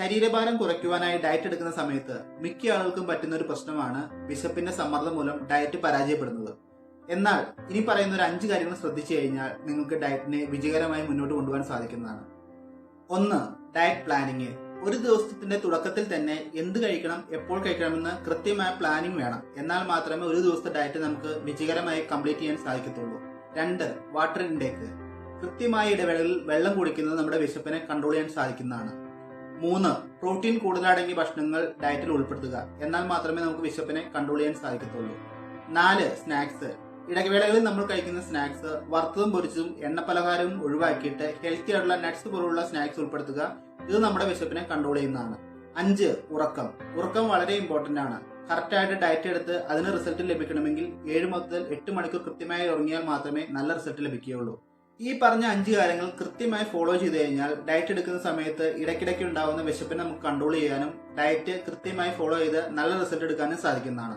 ശരീരഭാരം കുറയ്ക്കുവാനായി ഡയറ്റ് എടുക്കുന്ന സമയത്ത് മിക്ക ആളുകൾക്കും പറ്റുന്ന ഒരു പ്രശ്നമാണ് വിശപ്പിന്റെ സമ്മർദ്ദം മൂലം ഡയറ്റ് പരാജയപ്പെടുന്നത്. എന്നാൽ ഇനി പറയുന്ന ഒരു അഞ്ച് കാര്യങ്ങൾ ശ്രദ്ധിച്ചു കഴിഞ്ഞാൽ നിങ്ങൾക്ക് ഡയറ്റിനെ വിജയകരമായി മുന്നോട്ട് കൊണ്ടുപോകാൻ സാധിക്കുന്നതാണ്. ഒന്ന് ഡയറ്റ് പ്ലാനിങ് ഒരു ദിവസത്തിന്റെ തുടക്കത്തിൽ തന്നെ എന്ത് കഴിക്കണം എപ്പോൾ കഴിക്കണമെന്ന് കൃത്യമായ പ്ലാനിംഗ് വേണം. എന്നാൽ മാത്രമേ ഒരു ദിവസത്തെ ഡയറ്റ് നമുക്ക് വിജയകരമായി കംപ്ലീറ്റ് ചെയ്യാൻ സാധിക്കത്തുള്ളൂ. രണ്ട് വാട്ടർ ഇൻടേക്ക് കൃത്യമായ ഇടവേളകളിൽ വെള്ളം കുടിക്കുന്നത് നമ്മുടെ വിശപ്പിനെ കൺട്രോൾ ചെയ്യാൻ സാധിക്കുന്നതാണ്. മൂന്ന് പ്രോട്ടീൻ കൂടുതലടങ്ങിയ ഭക്ഷണങ്ങൾ ഡയറ്റിൽ ഉൾപ്പെടുത്തുക. എന്നാൽ മാത്രമേ നമുക്ക് വിശപ്പിനെ കൺട്രോൾ ചെയ്യാൻ സാധിക്കത്തുള്ളൂ. നാല് സ്നാക്സ് ഇടവേളകളിൽ നമ്മൾ കഴിക്കുന്ന സ്നാക്സ് വറുത്തതും പൊരിച്ചതും എണ്ണ പലഹാരവും ഒഴിവാക്കിയിട്ട് ഹെൽത്തി ആയിട്ടുള്ള നട്ട്സ് പോലുള്ള സ്നാക്സ് ഉൾപ്പെടുത്തുക. ഇത് നമ്മുടെ വിശപ്പിനെ കൺട്രോൾ ചെയ്യുന്നതാണ്. അഞ്ച് ഉറക്കം. ഉറക്കം വളരെ ഇമ്പോർട്ടന്റ് ആണ്. കറക്റ്റ് ആയിട്ട് ഡയറ്റ് എടുത്ത് അതിന് റിസൾട്ട് ലഭിക്കണമെങ്കിൽ ഏഴ് മുതൽ എട്ട് മണിക്കൂർ കൃത്യമായി ഉറങ്ങിയാൽ മാത്രമേ നല്ല റിസൾട്ട് ലഭിക്കുകയുള്ളൂ. ഈ പറഞ്ഞ അഞ്ച് കാര്യങ്ങൾ കൃത്യമായി ഫോളോ ചെയ്ത് കഴിഞ്ഞാൽ ഡയറ്റ് എടുക്കുന്ന സമയത്ത് ഇടയ്ക്കിടയ്ക്ക് ഉണ്ടാകുന്ന വിശപ്പിനെ നമുക്ക് കൺട്രോൾ ചെയ്യാനും ഡയറ്റ് കൃത്യമായി ഫോളോ ചെയ്ത് നല്ല റിസൾട്ട് എടുക്കാനും സാധിക്കുന്നതാണ്.